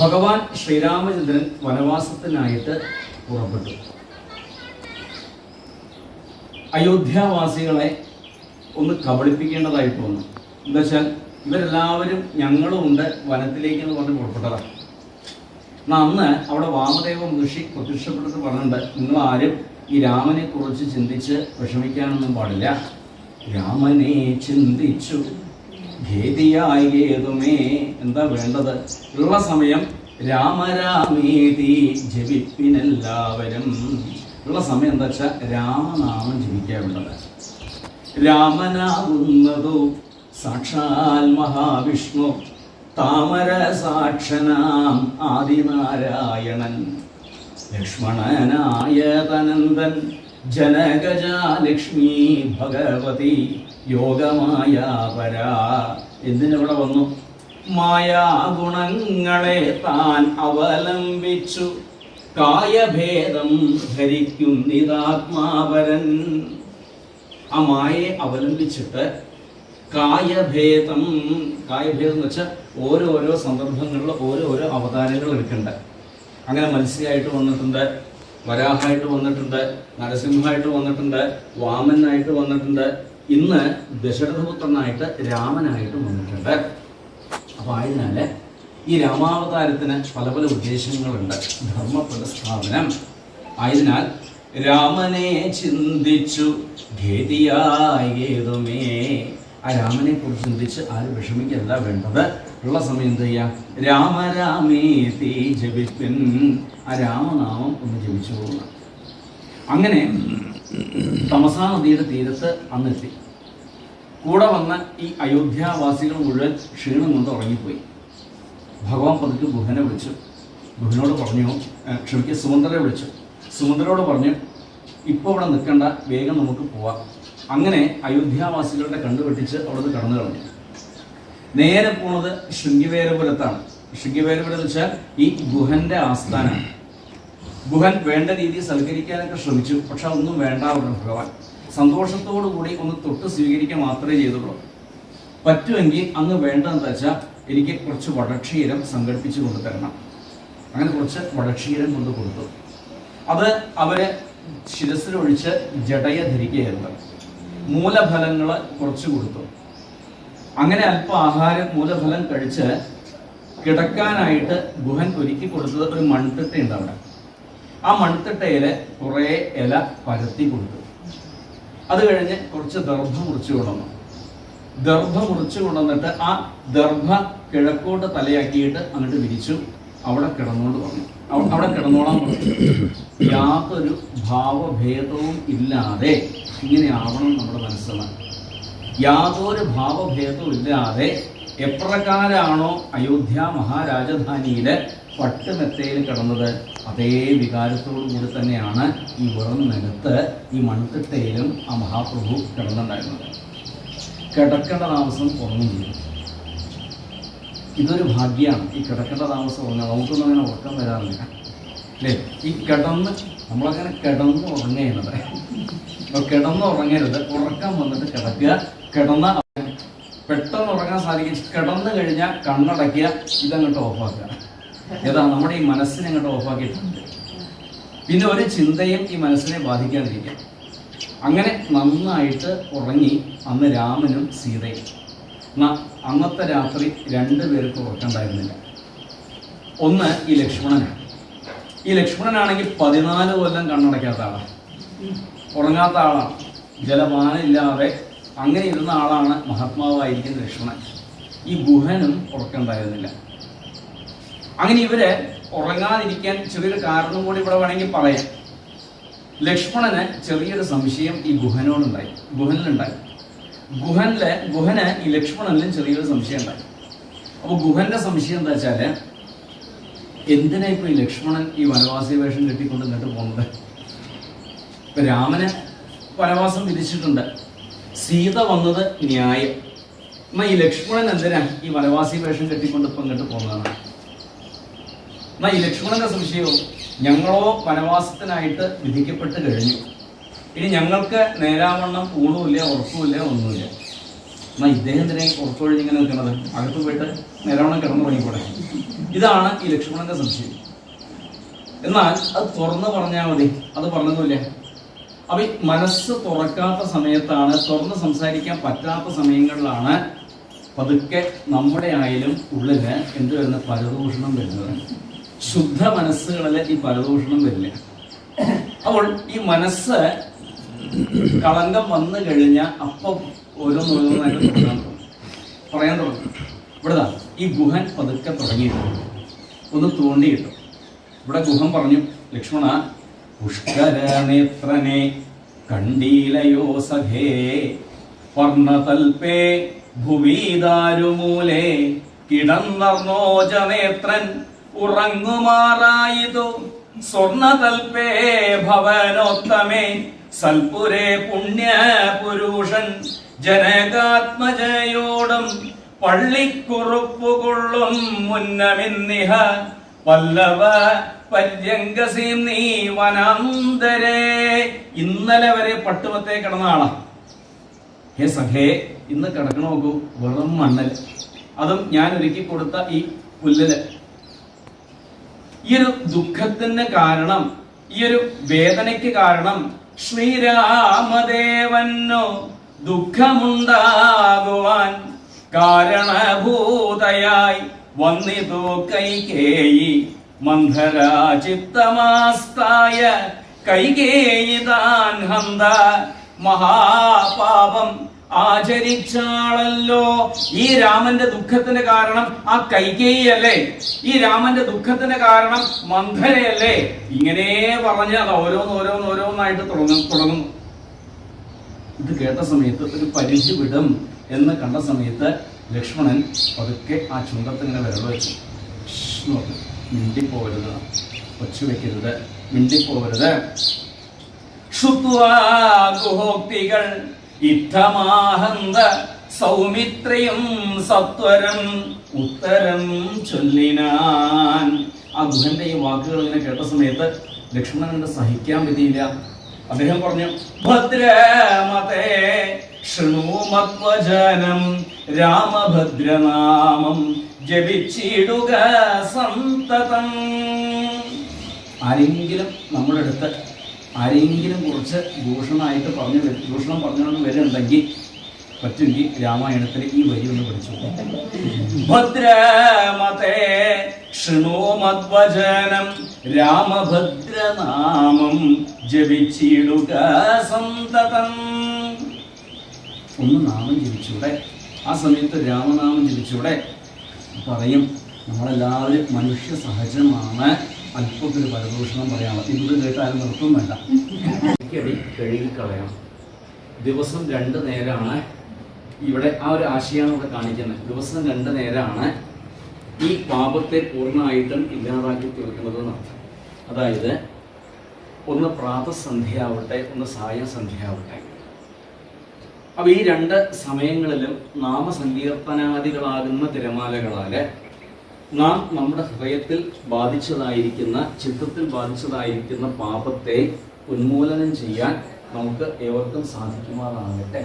ഭഗവാൻ ശ്രീരാമചന്ദ്രൻ വനവാസത്തിനായിട്ട് പുറപ്പെട്ടു. അയോധ്യാവാസികളെ ഒന്ന് കബളിപ്പിക്കേണ്ടതായിട്ട് വന്നു എന്താ വെച്ചാൽ ഇവരെല്ലാവരും ഞങ്ങളും ഉണ്ട് വനത്തിലേക്ക് എന്ന് പറഞ്ഞ് പുറപ്പെട്ടതാണ് എന്നാൽ അന്ന് അവിടെ വാമദേവ ഋഷി പ്രത്യക്ഷപ്പെടുത്ത് പറഞ്ഞിട്ടുണ്ട് നിങ്ങളാരും ഈ രാമനെ കുറിച്ച് ചിന്തിച്ച് വിഷമിക്കാനൊന്നും പാടില്ല. രാമനെ ചിന്തിച്ചു. ഭേദിയായി ഏതുമേ എന്താ വേണ്ടത്? ഉള്ള സമയം രാമരാമേതി ജപിപ്പിനെല്ലാവരും. ഉള്ള സമയം എന്താ വെച്ചാൽ രാമനാമം ജപിക്കാൻ വേണ്ടത്. രാമനാകുന്നതു സാക്ഷാൽ മഹാവിഷ്ണു താമര സാക്ഷനാം ആദിനാരായണൻ ലക്ഷ്മണനായ തനന്ദൻ ജനകജാലക്ഷ്മി ഭഗവതി. യോഗമായ പരാ എന്തിനവിടെ വന്നു? മായാഗുണങ്ങളെ താൻ അവലംബിച്ചു. കായഭേദം ധരിക്കുന്നിതാത്മാവരൻ ആ മായയെ അവലംബിച്ചിട്ട് കായഭേദം കായഭേദം എന്ന് വെച്ചാൽ ഓരോരോ സന്ദർഭങ്ങളിൽ ഓരോരോ അവതാരങ്ങൾ എടുക്കണ്ട. അങ്ങനെ മത്സ്യമായിട്ട് വന്നിട്ടുണ്ട് വരാഹായിട്ട് വന്നിട്ടുണ്ട് നരസിംഹമായിട്ട് വന്നിട്ടുണ്ട് വാമനായിട്ട് വന്നിട്ടുണ്ട് ഇന്ന് ദശരഥപുത്രനായിട്ട് രാമനായിട്ട് വന്നിട്ടുണ്ട്. അപ്പോൾ ആയതിനാല് ഈ രാമാവതാരത്തിന് പല പല ഉദ്ദേശങ്ങളുണ്ട്. ധർമ്മ പുനഃസ്ഥാപനം ആയതിനാൽ രാമനെ ചിന്തിച്ചു ഭേദിയായതുമേ ആ രാമനെ കുറിച്ച് ചിന്തിച്ച് ആരും വിഷമിക്കല്ല വേണ്ടത്? ഉള്ള സമയം എന്ത് ചെയ്യാം? രാമരാമേതി ജപിപ്പിൻ ആ രാമനാമം ഒന്ന് ജപിച്ചു പോകുക അങ്ങനെ തമസാ നദിയുടെ തീരത്ത് അന്നെത്തി. കൂടെ വന്ന ഈ അയോധ്യാവാസികൾ മുഴുവൻ ക്ഷീണം കൊണ്ട് ഉറങ്ങിപ്പോയി. ഭഗവാൻ പതുക്കെ ഗുഹനെ വിളിച്ചു. ഗുഹനോട് പറഞ്ഞു ക്ഷമിക്കുക സുമന്ത്രരെ വിളിച്ചു. സുമന്ത്രയോട് പറഞ്ഞു ഇപ്പോൾ ഇവിടെ നിൽക്കേണ്ട വേഗം നമുക്ക് പോവാം. അങ്ങനെ അയോധ്യാവാസികളുടെ കണ്ടുപെട്ടിച്ച് അവിടുന്ന് കടന്നു കളഞ്ഞു. നേരെ പോണത് ശൃംഗിവേരപുരത്താണ്. ശൃംഗിവേരപുരം എന്ന് വെച്ചാൽ ഈ ഗുഹന്റെ ആസ്ഥാനമാണ് ഗുഹൻ വേണ്ട രീതിയിൽ സൽക്കരിക്കാനൊക്കെ ശ്രമിച്ചു. പക്ഷെ ഒന്നും വേണ്ട ഭഗവാൻ. സന്തോഷത്തോടു കൂടി ഒന്ന് തൊട്ട് സ്വീകരിക്കാൻ മാത്രമേ ചെയ്തുള്ളൂ. പറ്റുമെങ്കിൽ അങ്ങ് വേണ്ടതെന്ന് വെച്ചാൽ എനിക്ക് കുറച്ച് വടക്ഷീരം സംഘടിപ്പിച്ച് കൊണ്ടു തരണം. അങ്ങനെ കുറച്ച് വടക്ഷീരം കൊണ്ട് കൊടുത്തു. അത് അവർ ശിരസിലൊഴിച്ച് ജടയ ധരിക്കുകയായിരുന്നു. മൂലഫലങ്ങൾ കുറച്ച് കൊടുത്തു. അങ്ങനെ അല്പ ആഹാരം മൂലഫലം കഴിച്ച് കിടക്കാനായിട്ട് ഗുഹൻ ഒരുക്കി കൊടുത്തത് ഒരു മൺതിട്ടയുണ്ട് അവിടെ. ആ മൺതിട്ടയിൽ കുറേ ഇല പരത്തി കൊടുത്തു അത് കഴിഞ്ഞ് കുറച്ച് ദർഭ മുറിച്ചു കൊണ്ടുവന്നു. ദർഭ മുറിച്ചു കൊണ്ടുവന്നിട്ട് ആ ദർഭ കിഴക്കോട്ട് തലയാക്കിയിട്ട് അങ്ങോട്ട് വിരിച്ചു. അവിടെ കിടന്നുകൊണ്ട് വന്നു. അവ- അവിടെ കിടന്നോളാൻ യാതൊരു ഭാവഭേദവും ഇല്ലാതെ ഇങ്ങനെ ആവണം നമ്മുടെ മനസ്സിലാണ് യാതൊരു ഭാവഭേദവും ഇല്ലാതെ എപ്രകാരാണോ അയോധ്യ മഹാരാജധാനിയിലെ പട്ടുമെത്തയിൽ കിടന്നത്? അതേ വികാരത്തോടു കൂടി തന്നെയാണ് ഈ വെറും നിലത്ത് ഈ മൺതിട്ടയിലും ആ മഹാപ്രഭു കിടന്നുണ്ടായിരുന്നത്. കിടക്കേണ്ട താമസം ഉറങ്ങും ചെയ്തു ഇതൊരു ഭാഗ്യമാണ് ഈ കിടക്കേണ്ട താമസം ഉറങ്ങുക നമുക്കൊന്നും അങ്ങനെ ഉറക്കം വരാറില്ല. അല്ലേ? ഈ കിടന്ന് നമ്മളങ്ങനെ കിടന്ന് ഉറങ്ങുന്നത് അപ്പോൾ കിടന്ന് ഉറങ്ങരുത്. ഉറക്കം വന്നിട്ട് കിടക്കുക. കിടന്ന പെട്ടെന്ന് ഉറങ്ങാൻ സാധിക്കും. കിടന്നു കഴിഞ്ഞാൽ കണ്ണടയ്ക്കുക. ഇതങ്ങോട്ട് ഓഫാക്കുക. ഏതാ നമ്മുടെ ഈ മനസ്സിനെ അങ്ങോട്ട് ഓഫാക്കിയിട്ടുണ്ട്. പിന്നെ ഒരു ചിന്തയും ഈ മനസ്സിനെ ബാധിക്കാതിരിക്കാം. അങ്ങനെ നന്നായിട്ട് ഉറങ്ങി അന്ന് രാമനും സീതയും. അന്നത്തെ രാത്രി രണ്ടു പേർക്ക് ഉറക്കണ്ടായിരുന്നില്ല ഒന്ന് ഈ ലക്ഷ്മണനാണ്. ഈ ലക്ഷ്മണനാണെങ്കിൽ പതിനാല് കൊല്ലം കണ്ണടയ്ക്കാത്ത ആളാണ്. ഉറങ്ങാത്ത ആളാണ്. ജലപാനമില്ലാതെ അങ്ങനെ ഇരുന്ന ആളാണ് മഹാത്മാവായിരിക്കുന്ന ലക്ഷ്മണൻ. ഈ ഗുഹനും ഉറക്കണ്ടായിരുന്നില്ല അങ്ങനെ ഇവർ ഉറങ്ങാതിരിക്കാൻ ചെറിയൊരു കാരണം കൂടി ഇവിടെ വേണമെങ്കിൽ പറയാം. ലക്ഷ്മണന് ചെറിയൊരു സംശയം ഈ ഗുഹനോടുണ്ടായി ഗുഹനിലുണ്ടായി. ഗുഹനിലെ ഗുഹന് ഈ ലക്ഷ്മണനിലും ചെറിയൊരു സംശയം ഉണ്ടായി. അപ്പൊ ഗുഹന്റെ സംശയം എന്താ വെച്ചാൽ എന്തിനാ ഈ ലക്ഷ്മണൻ ഈ വനവാസി വേഷം കെട്ടിക്കൊണ്ട് ഇങ്ങോട്ട് പോകുന്നത്? ഇപ്പൊ രാമന് വനവാസം വിധിച്ചിട്ടുണ്ട്. സീത വന്നത് ന്യായം. എന്നാ ഈ ലക്ഷ്മണൻ എന്തിനാ ഈ വനവാസി വേഷം കെട്ടിക്കൊണ്ട് ഇപ്പൊ ഇങ്ങോട്ട് പോകുന്നതാണ്? എന്നാ ഈ ലക്ഷ്മണന്റെ സംശയവും ഞങ്ങളോ വനവാസത്തിനായിട്ട് വിധിക്കപ്പെട്ട് കഴിഞ്ഞു. ഇനി ഞങ്ങൾക്ക് നേരാവണ്ണം ഊണുമില്ല ഉറപ്പുമില്ല ഒന്നുമില്ല. എന്നാൽ ഇദ്ദേഹം തന്നെ പുറത്തൊഴിഞ്ഞിങ്ങനെ നിൽക്കുന്നത്? അകത്ത് പോയിട്ട് നേരാവണ്ണം കിടന്നു തുടങ്ങിക്കൂടെ ഇതാണ് ഈ ലക്ഷ്മണന്റെ സംശയം. എന്നാൽ അത് തുറന്നു പറഞ്ഞാൽ മതി. അത് പറഞ്ഞതുമില്ല അപ്പൊ മനസ്സ് തുറക്കാത്ത സമയത്താണ് തുറന്ന് സംസാരിക്കാൻ പറ്റാത്ത സമയങ്ങളിലാണ് പതുക്കെ നമ്മുടെ ആയാലും ഉള്ളിൽ എന്ത് വരുന്ന പരദൂഷണം വരുന്നത്. ശുദ്ധ മനസ്സുകളിൽ ഈ പരദൂഷണം വരില്ല. അപ്പോൾ ഈ മനസ്സ് കളങ്കം വന്നു കഴിഞ്ഞാൽ അപ്പം ഓരോന്നോരോന്നായിട്ട് തുടങ്ങാൻ തുടങ്ങും. പറയാൻ തുടങ്ങും. ഇവിടെ ഈ ഗുഹൻ പതുക്കെ തുടങ്ങിയിട്ട് ഒന്ന് തോണ്ടിയിട്ടു ഇവിടെ ഗുഹൻ പറഞ്ഞു ലക്ഷ്മണ പുഷ്കരനേത്രനെ കണ്ടീലയോ സഖേ വർണതൽപേ ഭുവീദാരുമൂലേ കിടന്നർണോജനേത്രൻ ഉറങ്ങുമാറായിതു സ്വർണതൽപേ ഭവനോത്തമേ. സൽപുരേ പുണ്യപുരുഷൻ ജനകാത്മജയോടും പള്ളിക്കുറുപ്പുകൊള്ളും മുന്നമിന്നിഹ. പല്ലവ പര്യങ്കസീം നീ വനാന്തരേ. ഇന്നലെ വരെ പട്ടുമത്തെ കിടന്ന ആളാ. ഹേ സഖേ ഇന്ന് കിടക്കണോക്കൂ വെറും മണ്ണൽ അതും ഞാൻ ഒരുക്കി കൊടുത്ത ഈ പുല്ലിൽ. ഈ ഒരു ദുഃഖത്തിന് കാരണം ഈ ഒരു വേദനയ്ക്ക് കാരണം ശ്രീരാമദേവനോ ദുഃഖമുണ്ടാകുവാൻ കാരണഭൂതയായി വന്നിതു കൈകേയി മന്ധരാചിത്തമാസ്തായ കൈകേയി താൻ ഹന്ത മഹാപാപം ആചരിച്ചാളല്ലോ. ഈ രാമന്റെ ദുഃഖത്തിന് കാരണം ആ കൈകേയല്ലേ ഈ രാമന്റെ ദുഃഖത്തിന് കാരണം മന്ധരയല്ലേ ഇങ്ങനെ പറഞ്ഞ് അത് ഓരോന്ന് ഓരോന്ന് ഓരോന്നായിട്ട് തുടങ്ങും തുടങ്ങുന്നു ഇത് കേട്ട സമയത്ത് ഒരു പരിധി വിടും എന്ന് കണ്ട സമയത്ത് ലക്ഷ്മണൻ പതുക്കെ ആ ചുണ്ടത്തിങ്ങനെ വിരൽ വെച്ചു. പറഞ്ഞു. മിണ്ടിപ്പോകരുത് ഒച്ചു വെക്കരുത് മിണ്ടിപ്പോരുത് ശുത്വാ ഗുഹോക്തികൾ ഇത്തമാഹന്ത സൗമിത്രയും സത്വരം ഉത്തരം ചൊല്ലിനാൻ. ആ ഗുഹന്റെ ഈ വാക്കുകൾ ഇങ്ങനെ കേട്ട സമയത്ത് ലക്ഷ്മണൻ സഹിക്കാൻ പറ്റിയില്ല അദ്ദേഹം പറഞ്ഞു ഭദ്രമതേ ശൃണുമത്വജനം രാമഭദ്രനാമം ജപിച്ചിടുക സന്തതം. ആരെങ്കിലും നമ്മുടെ അടുത്ത് ആരെങ്കിലും കുറച്ച് ദൂഷണമായിട്ട് പറഞ്ഞു ദൂഷണം പറഞ്ഞുകൊണ്ട് വരുന്നുണ്ടെങ്കിൽ പറ്റുമെങ്കിൽ രാമായണത്തിൽ ഈ വരി ഒന്ന് പഠിച്ചു. ഭദ്രമതേ ശൃണോമദ്വചനം രാമഭദ്രനാമം ജപിച്ചിടുക സന്തതം. ഒന്ന് നാമം ജപിച്ചൂടെ. ആ സമയത്ത് രാമനാമം ജപിച്ചൂടെ. പറയും നമ്മളെല്ലാവരും മനുഷ്യ സഹജമാണ്. അല്പത്തിൽ പരദൂഷണം പറയാം ഇത് കേട്ടാലും നിർത്തും വേണ്ട അടി കഴുകി കളയണം. ദിവസം രണ്ട് നേരമാണ് ഇവിടെ ആ ഒരു ആശയമാണ് ഇവിടെ കാണിക്കുന്നത്. ദിവസം രണ്ട് നേരമാണ് ഈ പാപത്തെ പൂർണമായിട്ടും ഇല്ലാതാക്കി തീർക്കുന്നത് എന്നർത്ഥം. അതായത് ഒന്ന് പ്രാതസന്ധ്യയാവട്ടെ ഒന്ന് സായസന്ധ്യയാവട്ടെ. അപ്പോൾ അപ്പൊ ഈ രണ്ട് സമയങ്ങളിലും നാമസങ്കീർത്തനാദികളാകുന്ന തിരമാലകളാൽ നാം നമ്മുടെ ഹൃദയത്തിൽ ബാധിച്ചതായിരിക്കുന്ന ചിത്തത്തിൽ ബാധിച്ചതായിരിക്കുന്ന പാപത്തെ ഉന്മൂലനം ചെയ്യാൻ നമുക്ക് ഏവർക്കും സാധിക്കുമാറാകട്ടെ.